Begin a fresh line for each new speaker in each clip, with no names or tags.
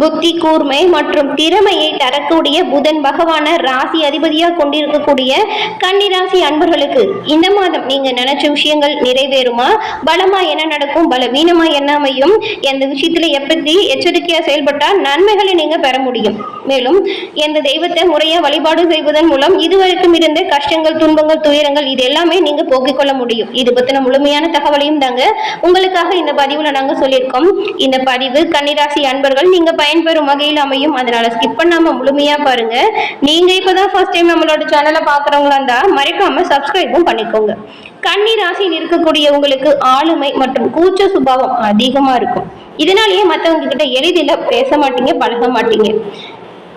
புத்தி கூர்மை மற்றும் திறமையை தரக்கூடிய புதன் பகவான ராசி அதிபதியாக கொண்டிருக்கக்கூடிய கன்னிராசி அன்பர்களுக்கு இந்த மாதம் நீங்க நினைச்ச விஷயங்கள் நிறைவேறுமா? பலமா என்ன நடக்கும்? பலவீனமா என்ன அமையும்? எந்த விஷயத்துல எப்படி எச்சரிக்கையா செயல்பட்டா நன்மைகளை நீங்க பெற முடியும். மேலும் எந்த தெய்வத்தை முறையா வழிபாடு செய்வதன் மூலம் இதுவரைக்கும் இருந்த கஷ்டங்கள் துன்பங்கள் துயரங்கள் இது எல்லாமே நீங்க போக்கிக் கொள்ள முடியும். இது பத்தின முழுமையான தகவலையும் தாங்க உங்களுக்காக இந்த பதிவுல நாங்க சொல்லியிருக்கோம். இந்த பதிவு கன்னிராசி அன்பர்கள் நீங்க பயன்பெறும் வகையில் அமையும். அதனால ஸ்கிப் பண்ணாம முழுமையா பாருங்க. நீங்க இப்பதான் ஃபர்ஸ்ட் டைம் நம்மளோட சேனலை பாக்குறவங்களா இருந்தா மறக்காம சப்ஸ்கிரைபும் பண்ணிக்கோங்க. கன்னி ராசியில் இருக்கக்கூடிய உங்களுக்கு ஆளுமை மற்றும் கூச்ச சுபாவம் அதிகமா இருக்கும். இதனாலேயே மற்றவங்க கிட்ட எளிதில் பேச மாட்டீங்க பழக மாட்டீங்க.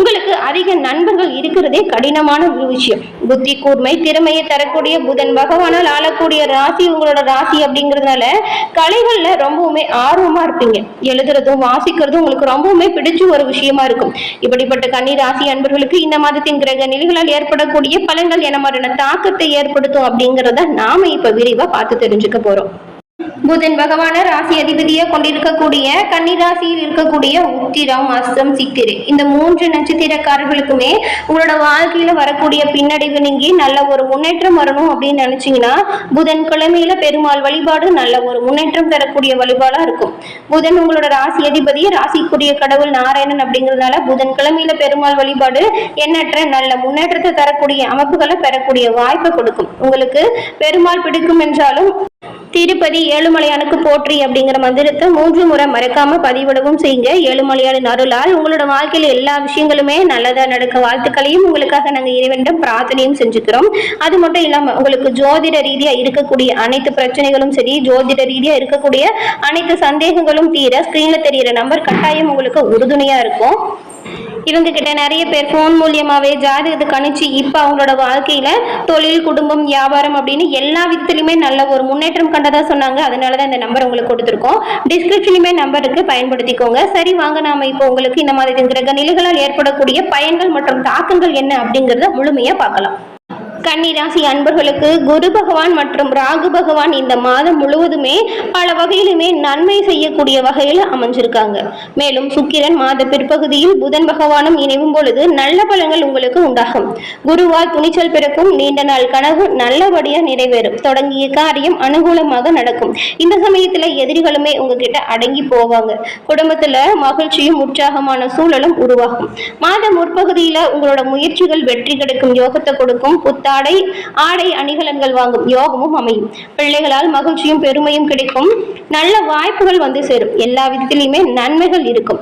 உங்களுக்கு அதிக நண்பர்கள் இருக்கிறதே கடினமான ஒரு விஷயம். புத்தி கூர்மை திறமையை தரக்கூடிய புதன் பகவானால் ஆளக்கூடிய ராசி உங்களோட ராசி அப்படிங்கிறதுனால கலைகள்ல ரொம்பவுமே ஆர்வமா இருப்பீங்க. எழுதுறதும் வாசிக்கிறதும் உங்களுக்கு ரொம்பவுமே பிடிச்ச ஒரு விஷயமா இருக்கும். இப்படிப்பட்ட கன்னி ராசி அன்பர்களுக்கு இந்த மாதத்தின் கிரக நிலைகளால் ஏற்படக்கூடிய பலன்கள் என மாதிரியான தாக்கத்தை ஏற்படுத்தும் அப்படிங்கிறத நாம இப்ப விரிவா பார்த்து தெரிஞ்சுக்க போறோம். புதன் பகவான ராசி அதிபதியை கொண்டிருக்கக்கூடிய கன்னிராசியில் இருக்கக்கூடிய உத்திரம் அஸ்தம் சித்திரை. இந்த மூன்று நட்சத்திரக்காரர்களுக்குமே உங்களோட வாழ்க்கையில வரக்கூடிய பின்னடைவு நீங்கி நல்ல ஒரு முன்னேற்றம் வரணும் அப்படின்னு நினைச்சீங்கன்னா புதன் கிழமையில பெருமாள் வழிபாடு நல்ல ஒரு முன்னேற்றம் தரக்கூடிய வழிபாடா இருக்கும். புதன் உங்களோட ராசி அதிபதி ராசிக்குரிய கடவுள் நாராயணன் அப்படிங்கிறதுனால புதன் கிழமையில பெருமாள் வழிபாடு எண்ணற்ற நல்ல முன்னேற்றத்தை தரக்கூடிய அமைப்புகளை பெறக்கூடிய வாய்ப்பை கொடுக்கும். உங்களுக்கு பெருமாள் பிடிக்கும் என்றாலும் திருப்பதி ஏழுமலையானுக்கு போற்றி அப்படிங்கிற மந்திரத்தை மூன்று முறை மறக்காம பதிவிடவும் செய்யுங்க. ஏழுமலையானின் அருளால் உங்களோட வாழ்க்கையில எல்லா விஷயங்களுமே நல்லதா நடக்க வாழ்த்துக்களையும் உங்களுக்காக நாங்க இறைவனிடம் பிரார்த்தனையும் செஞ்சுக்கிறோம். அது மட்டும் இல்லாம உங்களுக்கு ஜோதிட ரீதியா இருக்கக்கூடிய அனைத்து பிரச்சனைகளும் சரி ஜோதிட ரீதியா இருக்கக்கூடிய அனைத்து சந்தேகங்களும் தீர ஸ்கிரீன்ல தெரியிற நம்பர் கட்டாயம் உங்களுக்கு உறுதுணையா இருக்கும். இவங்க கிட்ட நிறைய பேர் ஃபோன் மூலியமாவே ஜாதகத்தை கணிச்சு இப்போ அவங்களோட வாழ்க்கையில தொழில் குடும்பம் வியாபாரம் அப்படின்னு எல்லா விதத்துலையுமே நல்ல ஒரு முன்னேற்றம் கண்டதா சொன்னாங்க. அதனால தான் இந்த நம்பர் உங்களுக்கு கொடுத்துருக்கோம். டிஸ்கிரிப்ஷனுமே நம்பர் இருக்கு. பயன்படுத்திக்கோங்க. சரி வாங்க நாம இப்போ உங்களுக்கு இந்த மாதிரி கிரக நிலைகளால் ஏற்படக்கூடிய பயன்கள் மற்றும் தாக்கங்கள் என்ன அப்படிங்கறத முழுமையா பார்க்கலாம். கன்னிராசி அன்பர்களுக்கு குரு பகவான் மற்றும் ராகு பகவான் இந்த மாதம் முழுவதுமே பல வகையிலுமே நன்மை செய்யக்கூடிய வகையில் அமைஞ்சிருக்காங்க. மேலும் சுக்கிரன் மாத பிற்பகுதியில் புதன் பகவானும் இணைவும் பொழுது நல்ல பலங்கள் உங்களுக்கு உண்டாகும். குருவால் துணிச்சல் பிறக்கும் நீண்ட நாள் கனவு நல்லபடியா நிறைவேறும். தொடங்கிய காரியம் அனுகூலமாக நடக்கும். இந்த சமயத்துல எதிரிகளுமே உங்ககிட்ட அடங்கி போவாங்க. குடும்பத்துல மகிழ்ச்சியும் உற்சாகமான சூழலும் உருவாகும். மாத முற்பகுதியில உங்களோட முயற்சிகள் வெற்றி கிடைக்கும் யோகத்தை கொடுக்கும் புத்தாடை ஆடை அணிகலன்கள் வாங்கும் யோகமும் அமையும். பிள்ளைகளால் மகிழ்ச்சியும் பெருமையும் கிடைக்கும். நல்ல வாய்ப்புகள் வந்து சேரும். எல்லா விதத்திலையுமே நன்மைகள் இருக்கும்.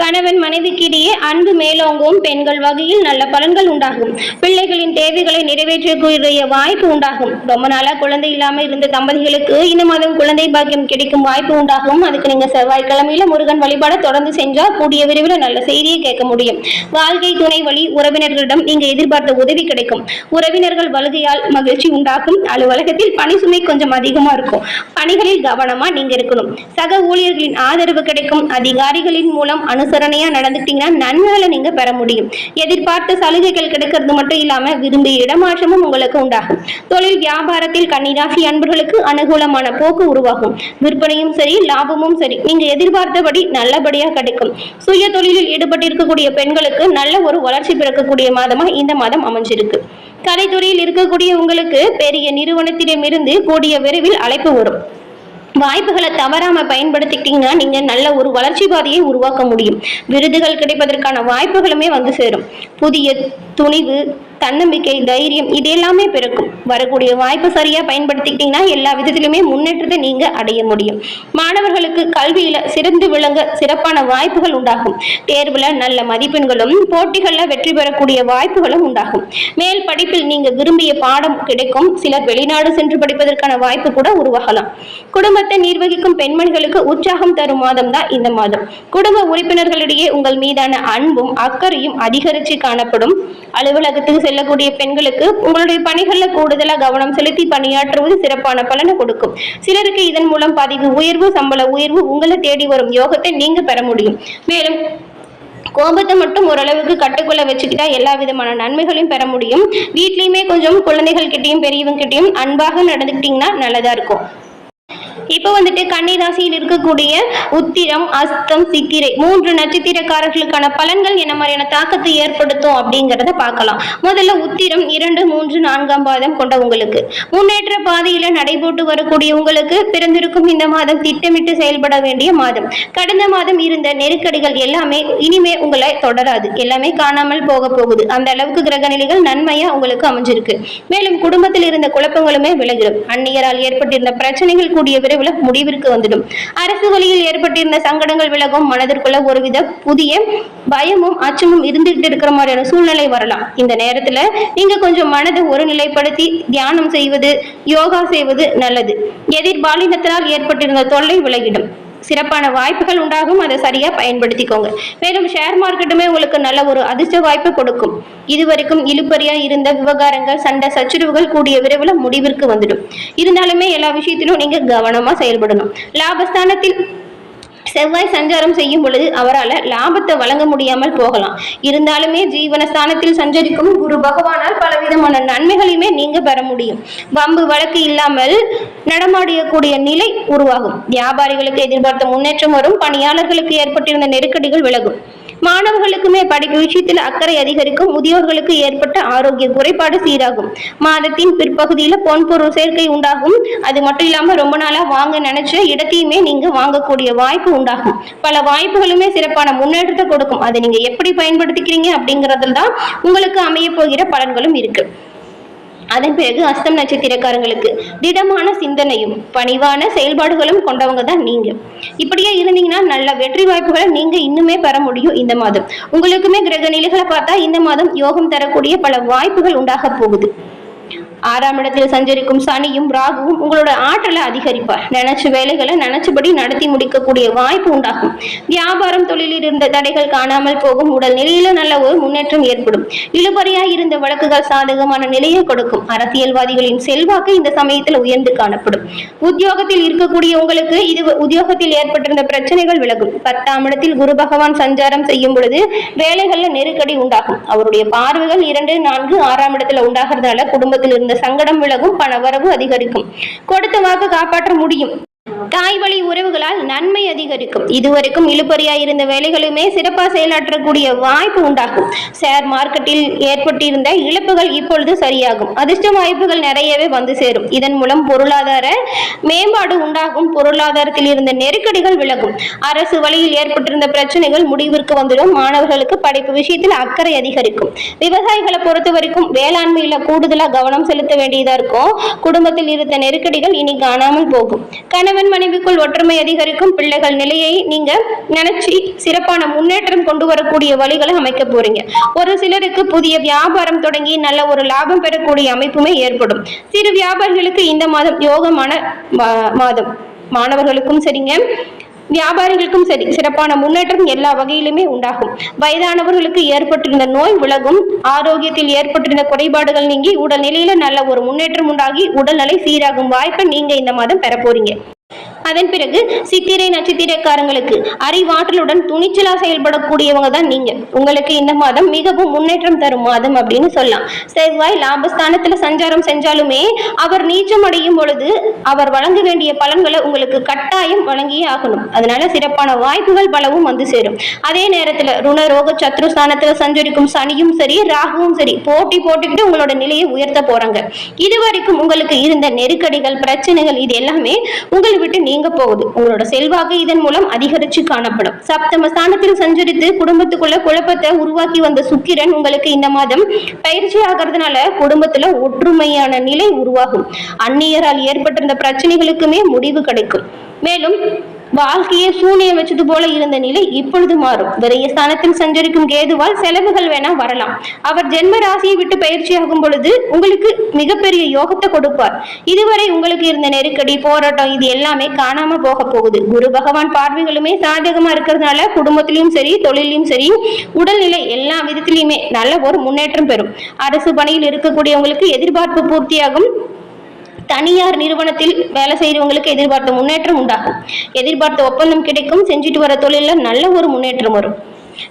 கணவன் மனைவிக்கிடையே அன்பு மேலோங்கும் பெண்கள் வகையில் நல்ல பலன்கள் உண்டாகும். பிள்ளைகளின் தேவைகளை நிறைவேற்றக்கூடிய வாய்ப்பு உண்டாகும். ரொம்ப நாளா குழந்தை இல்லாம இருந்த தம்பதிகளுக்கு இந்த மாதம் குழந்தை பாக்கியம் கிடைக்கும் வாய்ப்பு உண்டாகும். அதுக்கு நீங்க செவ்வாய்க்கிழமையில முருகன் வழிபாட தொடர்ந்து செஞ்சா கூடிய விரைவில் நல்ல செய்தியை கேட்க முடியும். வாழ்க்கை துணை வழி உறவினர்களிடம் நீங்க எதிர்பார்த்த உதவி கிடைக்கும். உறவினர்கள் வருகையால் மகிழ்ச்சி உண்டாகும். அலுவலகத்தில் பணி சுமை கொஞ்சம் அதிகமா இருக்கும். பணிகளில் கவனமா நீங்க இருக்கணும். சக ஊழியர்களின் ஆதரவு கிடைக்கும். அதிகாரிகளின் மூலம் அனுசரணையா நடந்துட்டீங்கன்னா நன்மைகளை நீங்க பெற முடியும். எதிர்பார்த்த சலுகைகள் கிடைக்கிறது மட்டும் இல்லாம விரும்பிய இடமாற்றமும் உங்களுக்கு உண்டாகும். தொழில் வியாபாரத்தில் கன்னிராசி அன்பர்களுக்கு அனுகூலமான போக்கு உருவாகும். விற்பனையும் சரி லாபமும் சரி. நீங்க எதிர்பார்த்தபடி நல்லபடியா கிடைக்கும். சுய தொழிலில் ஈடுபட்டிருக்கக்கூடிய பெண்களுக்கு நல்ல ஒரு வளர்ச்சி பிறக்கக்கூடிய மாதமா இந்த மாதம் அமைஞ்சிருக்கு. கலைத்துறையில் இருக்கக்கூடிய உங்களுக்கு பெரிய நிறுவனத்திடமிருந்து கூடிய விரைவில் அழைப்பு வரும். வாய்ப்புகளை தவறாம பயன்படுத்திக்கிட்டீங்கன்னா நீங்க நல்ல ஒரு வளர்ச்சி பாதையை உருவாக்க முடியும். விருதுகள் கிடைப்பதற்கான வாய்ப்புகளுமே வந்து சேரும். புதிய துணிவு தன்னம்பிக்கை தைரியம் இது எல்லாமே பிறக்கும். வரக்கூடிய வாய்ப்பு சரியா பயன்படுத்திக்கிட்டீங்கன்னா எல்லா விதத்திலுமே முன்னேற்றத்தை நீங்க அடைய முடியும். மாணவர்களுக்கு கல்வியில சிறந்து விளங்க சிறப்பான வாய்ப்புகள் உண்டாகும். தேர்வுல நல்ல மதிப்பெண்களும் போட்டிகள்ல வெற்றி பெறக்கூடிய வாய்ப்புகளும் உண்டாகும். மேல் படிப்பில் நீங்க விரும்பிய பாடம் கிடைக்கும். சிலர் வெளிநாடு சென்று படிப்பதற்கான வாய்ப்பு கூட உருவாகலாம். குடும்பத்தை நிர்வகிக்கும் பெண்மணிகளுக்கு உற்சாகம் தரும் மாதம் தான் இந்த மாதம். குடும்ப உறுப்பினர்களிடையே உங்கள் மீதான அன்பும் அக்கறையும் அதிகரித்து காணப்படும். அலுவலகத்துக்கு செல்லக்கூடிய பெண்களுக்கு உங்களுடைய பணிகள்ல கூடுதலா கவனம் செலுத்தி பணியாற்றுவது சிறப்பான பலனை கொடுக்கும். சிலருக்கு இதன் மூலம் பதிவு உயர்வு சம்பள உயர்வு உங்களை தேடி வரும் யோகத்தை நீங்க பெற முடியும். மேலும் கோபத்தை மட்டும் ஓரளவுக்கு கட்டுக்குள்ள வச்சுக்கிட்டா எல்லா விதமான நன்மைகளையும் பெற முடியும். வீட்லயுமே கொஞ்சம் குழந்தைகள் கிட்டயும் பெரியவங்க கிட்டேயும் அன்பாக நடந்துக்கிட்டீங்கன்னா நல்லதா இருக்கும். இப்போ வந்துட்டு கன்னி ராசியில் இருக்கக்கூடிய உத்திரம் அஸ்தம் சித்திரை மூன்று நட்சத்திரக்காரர்களுக்கான பலன்கள் என்ன மாதிரியான தாக்கத்தை ஏற்படுத்தும் அப்படிங்கிறத பார்க்கலாம். முதல்ல உத்திரம் இரண்டு மூன்று நான்காம் பாதம் கொண்ட உங்களுக்கு. முன்னேற்ற பாதையில நடைபோட்டு வரக்கூடிய உங்களுக்கு பிறந்திருக்கும் இந்த மாதம் திட்டமிட்டு செயல்பட வேண்டிய மாதம். கடந்த மாதம் இருந்த நெருக்கடிகள் எல்லாமே இனிமே உங்களை தொடராது. எல்லாமே காணாமல் போக போகுது. அந்த அளவுக்கு கிரக நிலைகள் நன்மையா உங்களுக்கு அமைஞ்சிருக்கு. மேலும் குடும்பத்தில் இருந்த குழப்பங்களுமே விலகிடும். அந்நியரால் ஏற்பட்டிருந்த பிரச்சனைகள் கூடிய விரைவில் முடிவிற்கு வந்துடும் அரசு வழியில் ஏற்பட்டிருந்த சங்கடங்கள் விலகும் மனதிற்குள்ள ஒருவித புதிய பயமும் அச்சமும் இருந்துகிட்டு இருக்கிற மாதிரியான சூழ்நிலை வரலாம். இந்த நேரத்துல நீங்க கொஞ்சம் மனதை ஒருநிலைப்படுத்தி தியானம் செய்வது யோகா செய்வது நல்லது. எதிர்பாலினத்தினால் ஏற்பட்டிருந்த தொல்லை விலகிடும். சிறப்பான வாய்ப்புகள் உண்டாகும். அதை சரியா பயன்படுத்திக்கோங்க. மேலும் ஷேர் மார்க்கெட்டுமே உங்களுக்கு நல்ல ஒரு அதிர்ஷ்ட வாய்ப்பு கொடுக்கும். இதுவரைக்கும் இழுப்பறியா இருந்த விவகாரங்கள் சண்டை சச்சுரவுகள் கூடிய விரைவில் முடிவிற்கு வந்துடும். இருந்தாலுமே எல்லா விஷயத்திலும் நீங்க கவனமா செயல்படணும். லாபஸ்தானத்தில் செவ்வாய் சஞ்சாரம் செய்யும் பொழுது அவரால் லாபத்தை வழங்க முடியாமல் போகலாம். இருந்தாலுமே ஜீவனஸ்தானத்தில் சஞ்சரிக்கும் குரு பகவானால் பலவிதமான நன்மைகளையுமே நீங்க பெற முடியும். வம்பு வழக்கு இல்லாமல் நடமாடியக்கூடிய நிலை உருவாகும். வியாபாரிகளுக்கு எதிர்பார்த்த முன்னேற்றம் வரும். பணியாளர்களுக்கு ஏற்பட்டிருந்த நெருக்கடிகள் விலகும். மாணவர்களுக்குமே படிப்பு விஷயத்தில் அக்கறை அதிகரிக்கும் முதியோர்களுக்கு ஏற்பட்ட ஆரோக்கிய குறைபாடு சீராகும். மாதத்தின் பிற்பகுதியில பொன்பொருள் சேர்க்கை உண்டாகும். அது மட்டும் இல்லாம ரொம்ப நாளா வாங்க நினைச்ச இடத்தையுமே நீங்க வாங்கக்கூடிய வாய்ப்பு உண்டாகும். பல வாய்ப்புகளுமே சிறப்பான முன்னேற்றத்தை கொடுக்கும். அதை நீங்க எப்படி பயன்படுத்திக்கிறீங்க அப்படிங்கறதுல தான் உங்களுக்கு அமைய போகிற பலன்களும் இருக்கு. அதன் பிறகு அஸ்தம் நட்சத்திரக்காரங்களுக்கு திடமான சிந்தனையும் பணிவான செயல்பாடுகளும் கொண்டவங்க தான் நீங்க. இப்படியே இருந்தீங்கன்னா நல்ல வெற்றி வாய்ப்புகளை நீங்க இன்னுமே பெற முடியும் இந்த மாதம். உங்களுக்குமே கிரக நிலைகளை பார்த்தா இந்த மாதம் யோகம் தரக்கூடிய பல வாய்ப்புகள் உண்டாக போகுது. ஆறாம் இடத்தில் சஞ்சரிக்கும் சனியும் ராகுவும் உங்களோட ஆற்றலை அதிகரிப்பார். நினைச்ச வேலைகளை நினைச்சபடி நடத்தி முடிக்கக்கூடிய வாய்ப்பு உண்டாகும். வியாபாரம் தொழிலில் இருந்த தடைகள் காணாமல் போகும். உடல் நிலையில நல்ல ஒரு முன்னேற்றம் ஏற்படும். இழுபறியா இருந்த வழக்குகள் சாதகமான நிலையை கொடுக்கும். அரசியல்வாதிகளின் செல்வாக்கு இந்த சமயத்தில் உயர்ந்து காணப்படும். உத்தியோகத்தில் இருக்கக்கூடிய உங்களுக்கு இது உத்தியோகத்தில் ஏற்பட்டிருந்த பிரச்சனைகள் விலகும். பத்தாம் இடத்தில் குரு பகவான் சஞ்சாரம் செய்யும் பொழுது வேலைகள்ல நெருக்கடி உண்டாகும். அவருடைய பார்வைகள் இரண்டு நான்கு ஆறாம் இடத்துல உண்டாகிறதுனால குடும்பத்தில் இருந்த சங்கடம் விலகும் பணவரவு அதிகரிக்கும். கொடுத்த வாக்கு காப்பாற்ற முடியும். தாய் வழி உறவுகளால் நன்மை அதிகரிக்கும். இதுவரைக்கும் இழுபறியா இருந்த வேலைகளுமே சிறப்பாக செயலாற்றக்கூடிய வாய்ப்பு உண்டாகும். ஷேர் மார்க்கெட்டில் ஏற்பட்டிருந்த இழப்புகள் இப்பொழுது சரியாகும். அதிர்ஷ்ட வாய்ப்புகள் நிறையவே வந்து சேரும். இதன் மூலம் பொருளாதார மேம்பாடு உண்டாகும். பொருளாதாரத்தில் இருந்த நெருக்கடிகள் விலகும். அரசு வழியில் ஏற்பட்டிருந்த பிரச்சனைகள் முடிவிற்கு வந்துடும் மாணவர்களுக்கு படிப்பு விஷயத்தில் அக்கறை அதிகரிக்கும். விவசாயிகளை பொறுத்த வரைக்கும் வேளாண்மையில கூடுதலா கவனம் செலுத்த வேண்டியதா இருக்கும் குடும்பத்தில் இருந்த நெருக்கடிகள் இனி காணாமல் போகும். கணவன் மனைவிக்குள் ஒற்றுமை அதிகரிக்கும் பிள்ளைகள் நிலையை நீங்க நினைச்சு சிறப்பான முன்னேற்றம் கொண்டு வரக்கூடிய வழிகளை அமைக்க போறீங்க. ஒரு சிலருக்கு புதிய வியாபாரம் தொடங்கி நல்ல ஒரு லாபம் பெறக்கூடிய அமைப்புமே ஏற்படும். சிறு வியாபாரிகளுக்கு இந்த மாதம் யோகமான மாதம். மாணவர்களுக்கும் சரிங்க. வியாபாரிகளுக்கும் சரி சிறப்பான முன்னேற்றம் எல்லா வகையிலுமே உண்டாகும். வயதானவர்களுக்கு ஏற்பட்டிருந்த நோய் விலகும் ஆரோக்கியத்தில் ஏற்பட்டிருந்த குறைபாடுகள் நீங்கி உடல் நிலையில நல்ல ஒரு முன்னேற்றம் உண்டாகி உடல்நிலை சீராகும் வாய்ப்பை நீங்க இந்த மாதம் பெற போறீங்க. அதன் பிறகு சித்திரை நட்சத்திரக்காரங்களுக்கு அறிவாற்றலுடன் துணிச்சலா செயல்படக்கூடியவங்க தான் நீங்க. உங்களுக்கு இந்த மாதம் மிகவும் முன்னேற்றம் தரும் மாதம் அப்படின்னு சொல்லலாம். செவ்வாய் லாபஸ்தானத்துல சஞ்சாரம் செஞ்சாலுமே அவர் நீச்சம் அடையும் பொழுது அவர் வழங்க வேண்டிய பலன்களை உங்களுக்கு கட்டாயம் வழங்கியே ஆகணும். அதனால சிறப்பான வாய்ப்புகள் பலவும் வந்து சேரும். அதே நேரத்துல ருணரோக சத்ருஸ்தானத்துல சஞ்சரிக்கும் சனியும் சரி ராகுவும் சரி போட்டி போட்டுக்கிட்டு உங்களோட நிலையை உயர்த்த போறாங்க. இதுவரைக்கும் உங்களுக்கு இருந்த நெருக்கடிகள் பிரச்சனைகள் இது எல்லாமே உங்களை விட்டு நீங்க போகுது உங்களோட செல்வாக்கு இதன் மூலம் அதிகரிச்சு காணப்படும். சப்தம ஸ்தானத்தில் சஞ்சரித்து குடும்பத்துக்குள்ள குழப்பத்தை உருவாக்கி வந்த சுக்கிரன் உங்களுக்கு இந்த மாதம் பயிற்சி ஆகிறதுனால குடும்பத்துல ஒற்றுமையான நிலை உருவாகும். அந்நியரால் ஏற்பட்டிருந்த பிரச்சனைகளுக்குமே முடிவு கிடைக்கும். மேலும் வாழ்க்கையை சூனியம் வச்சது போல இருந்த நிலை இப்பொழுது மாறும். விரைய ஸ்தானத்தில் சஞ்சரிக்கும் கேதுவால் செலவுகள் வேணா வரலாம். அவர் ஜென்ம ராசியை விட்டு பயிற்சியாகும் பொழுது உங்களுக்கு மிகப்பெரிய யோகத்தை கொடுப்பார். இதுவரை உங்களுக்கு இருந்த நெருக்கடி போராட்டம் இது எல்லாமே காணாம போக போகுது. குரு பகவான் பார்வைகளுமே சாதகமா இருக்கிறதுனால குடும்பத்திலயும் சரி தொழிலையும் சரி உடல்நிலை எல்லா விதத்திலையுமே நல்ல ஒரு முன்னேற்றம் பெறும். அரசு பணியில் இருக்கக்கூடியவங்களுக்கு எதிர்பார்ப்பு பூர்த்தியாகும். தனியார் நிறுவனத்தில் வேலை செய்கிறவங்களுக்கு எதிர்பார்த்த முன்னேற்றம் உண்டாகும். எதிர்பார்த்த ஒப்பந்தம் கிடைக்கும் செஞ்சுட்டு வர தொழிலில் நல்ல ஒரு முன்னேற்றம் வரும்.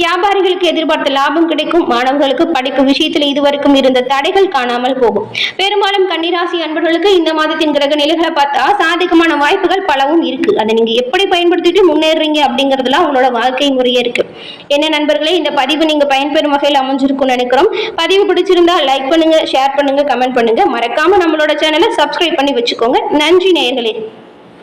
வியாபாரிகளுக்கு எதிர்பார்த்த லாபம் கிடைக்கும். மாணவர்களுக்கு படிக்கும் விஷயத்தில் இதுவரைக்கும் இருந்த தடைகள் காணாமல் போகும். பெரும்பாலும் கன்னிராசி அன்பர்களுக்கு இந்த மாதத்தின் கிரக நிலைகளை பார்த்தா சாதகமான வாய்ப்புகள் பலவும் இருக்கு. அதை நீங்க எப்படி பயன்படுத்திட்டு முன்னேறீங்க அப்படிங்கறதுலாம் உங்களோட வாழ்க்கை முறையே இருக்கு. என்ன நண்பர்களே இந்த பதிவு நீங்க பயன்பெறும் வகையில் அமைஞ்சிருக்கும்னு நினைக்கிறோம். பதிவு பிடிச்சிருந்தா லைக் பண்ணுங்க ஷேர் பண்ணுங்க கமெண்ட் பண்ணுங்க. மறக்காம நம்மளோட சேனலை சப்ஸ்கிரைப் பண்ணி வச்சுக்கோங்க. நன்றி நேயர்களே.